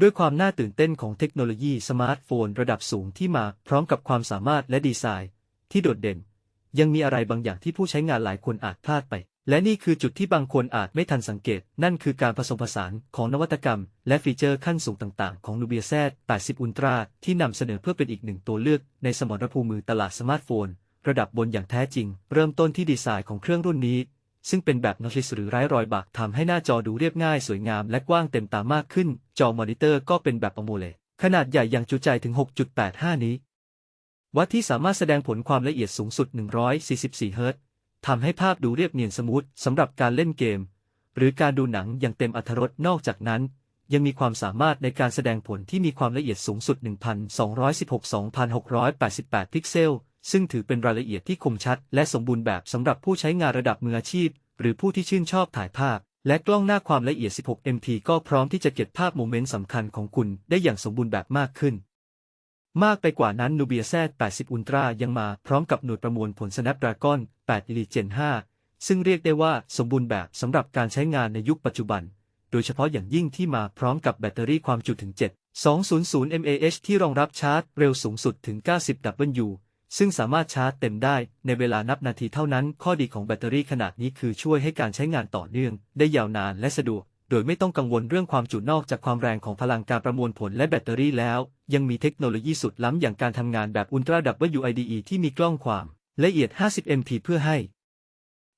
ด้วยความน่าตื่นเต้นของเทคโนโลยีสมาร์ทโฟนระดับสูงที่มาพร้อมกับความสามารถและดีไซน์ ที่โดดเด่น ยังมีอะไรบางอย่างที่ผู้ใช้งานหลายคนอาจพลาดไป และนี่คือจุดที่บางคนอาจไม่ทันสังเกต นั่นคือการผสมผสานของนวัตกรรม และฟีเจอร์ขั้นสูงต่างๆ ของ Nubia Z 80 Ultra ที่นำเสนอเพื่อเป็นอีกหนึ่งตัวเลือกในสมรภูมิตลาดสมาร์ทโฟน ระดับบนอย่างแท้จริง เริ่มต้นที่ดีไซน์ของเครื่องรุ่นนี้ ซึ่งเป็นแบบนอติสหรือไร้รอยบากทำให้หน้าจอดูเรียบง่ายสวยงามและกว้างเต็มตามากขึ้น จอมอนิเตอร์ก็เป็นแบบอโมเลขนาดใหญ่อย่างจุใจถึง 6.85 นี้ วัดที่สามารถแสดงผลความละเอียดสูงสุด 144 เฮิรตซ์ทำให้ภาพดูเรียบเนียนสมูทสำหรับการเล่นเกม หรือการดูหนังอย่างเต็มอรรถรสนอกจากนั้น ยังมีความสามารถในการแสดงผลที่มีความละเอียดสูงสุด 1,216-2,688 พิกเซล ซึ่งถือเป็นรายละเอียดที่คมชัด และสมบูรณ์แบบสำหรับผู้ใช้งานระดับมืออาชีพ หรือผู้ที่ชื่นชอบถ่ายภาพ และกล้องหน้าความละเอียด 16 MP ก็พร้อมที่จะเก็บภาพโมเมนต์สำคัญของคุณได้อย่างสมบูรณ์แบบมากขึ้น มากไปกว่านั้น Nubia Z 80 Ultra ยังมาพร้อมกับหน่วยประมวลผล Snapdragon 8 Elite Gen 5 ซึ่งเรียกได้ว่าสมบูรณ์แบบสำหรับการใช้งานในยุคปัจจุบัน โดยเฉพาะอย่างยิ่งที่มาพร้อมกับแบตเตอรี่ความจุถึง 7 200 mAh ที่รองรับชาร์จเร็วสูงสุดถึง 90 W ซึ่งสามารถชาร์จเต็มได้ในเวลานับนาทีเท่านั้น ข้อดีของแบตเตอรี่ขนาดนี้คือช่วยให้การใช้งานต่อเนื่อง ได้ยาวนานและสะดวก โดยไม่ต้องกังวลเรื่องความจุนอกจากความแรงของพลังการประมวลผลและแบตเตอรี่แล้ว ยังมีเทคโนโลยีสุดล้ำอย่างการทำงานแบบ Ultra WIDE ที่มีกล้องความละเอียด 50 MP เพื่อให้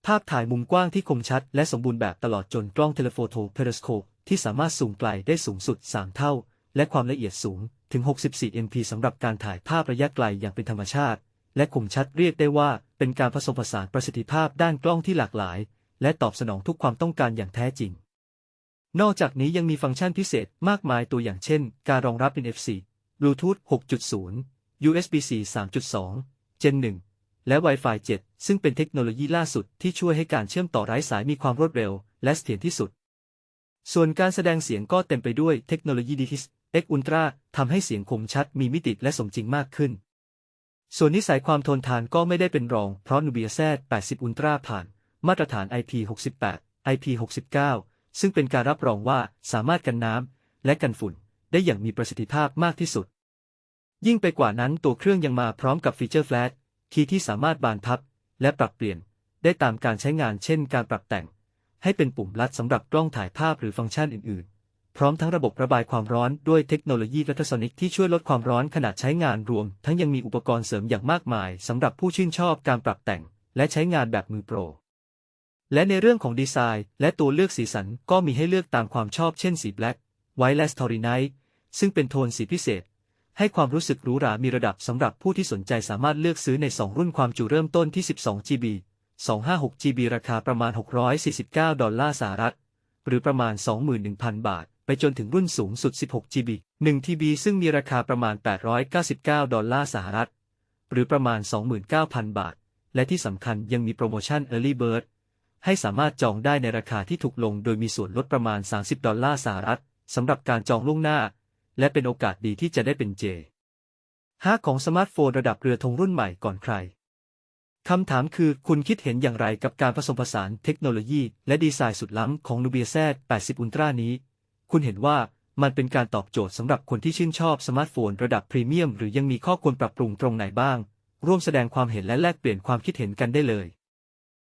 ภาพถ่ายมุมกว้างที่คมชัด และสมบูรณ์แบบตลอดจนกล้องเทเลโฟโตเพรสโคปที่สามารถสูงไกลได้สูงสุด 3 เท่า และความละเอียดสูงถึง 64 MP สำหรับการถ่ายภาพระยะไกลอย่างเป็นธรรมชาติ และคมชัดเรียกได้ว่าเป็นการผสมผสานประสิทธิภาพด้านกล้องที่หลากหลาย และตอบสนองทุกความต้องการอย่างแท้จริง นอกจากนี้ยังมีฟังก์ชันพิเศษมากมายตัวอย่างเช่น การรองรับ NFC Bluetooth 6.0 USB-C 3.2 Gen 1 และ Wi-Fi 7 ซึ่งเป็นเทคโนโลยีล่าสุดที่ช่วยให้การเชื่อมต่อไร้สายมีความรวดเร็ว และเสถียรที่สุด ส่วนการแสดงเสียงก็เต็มไปด้วยเทคโนโลยี DTS X Ultra ทำให้เสียงคมชัดมีมิติและสมจริงมากขึ้น ส่วนนิสัยความทนทานก็ไม่ได้เป็นรอง เพราะ Nubia Z 80 Ultra ผ่าน มาตรฐาน IP68 IP69 ซึ่งเป็นการรับรองว่าสามารถกันน้ำและกันฝุ่นได้อย่างมีประสิทธิภาพมากที่สุด ยิ่งไปกว่านั้นตัวเครื่องยังมาพร้อมกับฟีเจอร์แฟลชคีย์ที่สามารถบานพับ และปรับเปลี่ยน ได้ตามการใช้งานเช่น การปรับแต่ง ให้เป็นปุ่มลัดสำหรับกล้องถ่ายภาพหรือฟังก์ชันอื่นๆ พร้อมทั้งระบบระบายความร้อนด้วยเทคโนโลยีรัตโซนิกที่ช่วยลดความร้อนขณะใช้งานรวม ทั้งยังมีอุปกรณ์เสริมอย่างมากมายสำหรับผู้ชื่นชอบการปรับแต่ง และใช้งานแบบมือโปร และในเรื่องของดีไซน์ และตัวเลือกสีสันก็มีให้เลือกตามความชอบเช่นสีแบล็กไวท์และสตอรีไนท์ซึ่งเป็นโทนสีพิเศษ ให้ความรู้สึกหรูหรามีระดับสำหรับผู้ที่สนใจสามารถเลือกซื้อใน 2 รุ่นความจุเริ่มต้นที่ 12 GB 256 GB ราคาประมาณ 649 ดอลลาร์สหรัฐ หรือประมาณ 21,000 บาท ไปจนถึงรุ่นสูงสุด 16 GB 1 TB ซึ่งมีราคาประมาณ 899 ดอลลาร์สหรัฐ หรือประมาณ 29,000 บาท และที่สำคัญยังมีโปรโมชั่น Early Bird ให้สามารถจองได้ในราคาที่ถูกลงโดยมีส่วนลดประมาณ 30 ดอลลาร์สหรัฐสำหรับการจองล่วงหน้า และเป็นโอกาสดีที่จะได้เป็นเจห้าของสมาร์ทโฟนระดับเรือธงรุ่นใหม่ก่อนใครคำถามคือคุณคิดเห็นอย่างไรกับการผสมผสานเทคโนโลยีและดีไซน์สุดล้ำของ Nubia Z 80 Ultra นี้ คุณเห็นว่ามันเป็นการตอบโจทย์สำหรับคนที่ชื่นชอบสมาร์ทโฟนระดับพรีเมียมหรือยังมีข้อควรปรับปรุงตรงไหนบ้าง ร่วมแสดงความเห็นและแลกเปลี่ยนความคิดเห็นกันได้เลย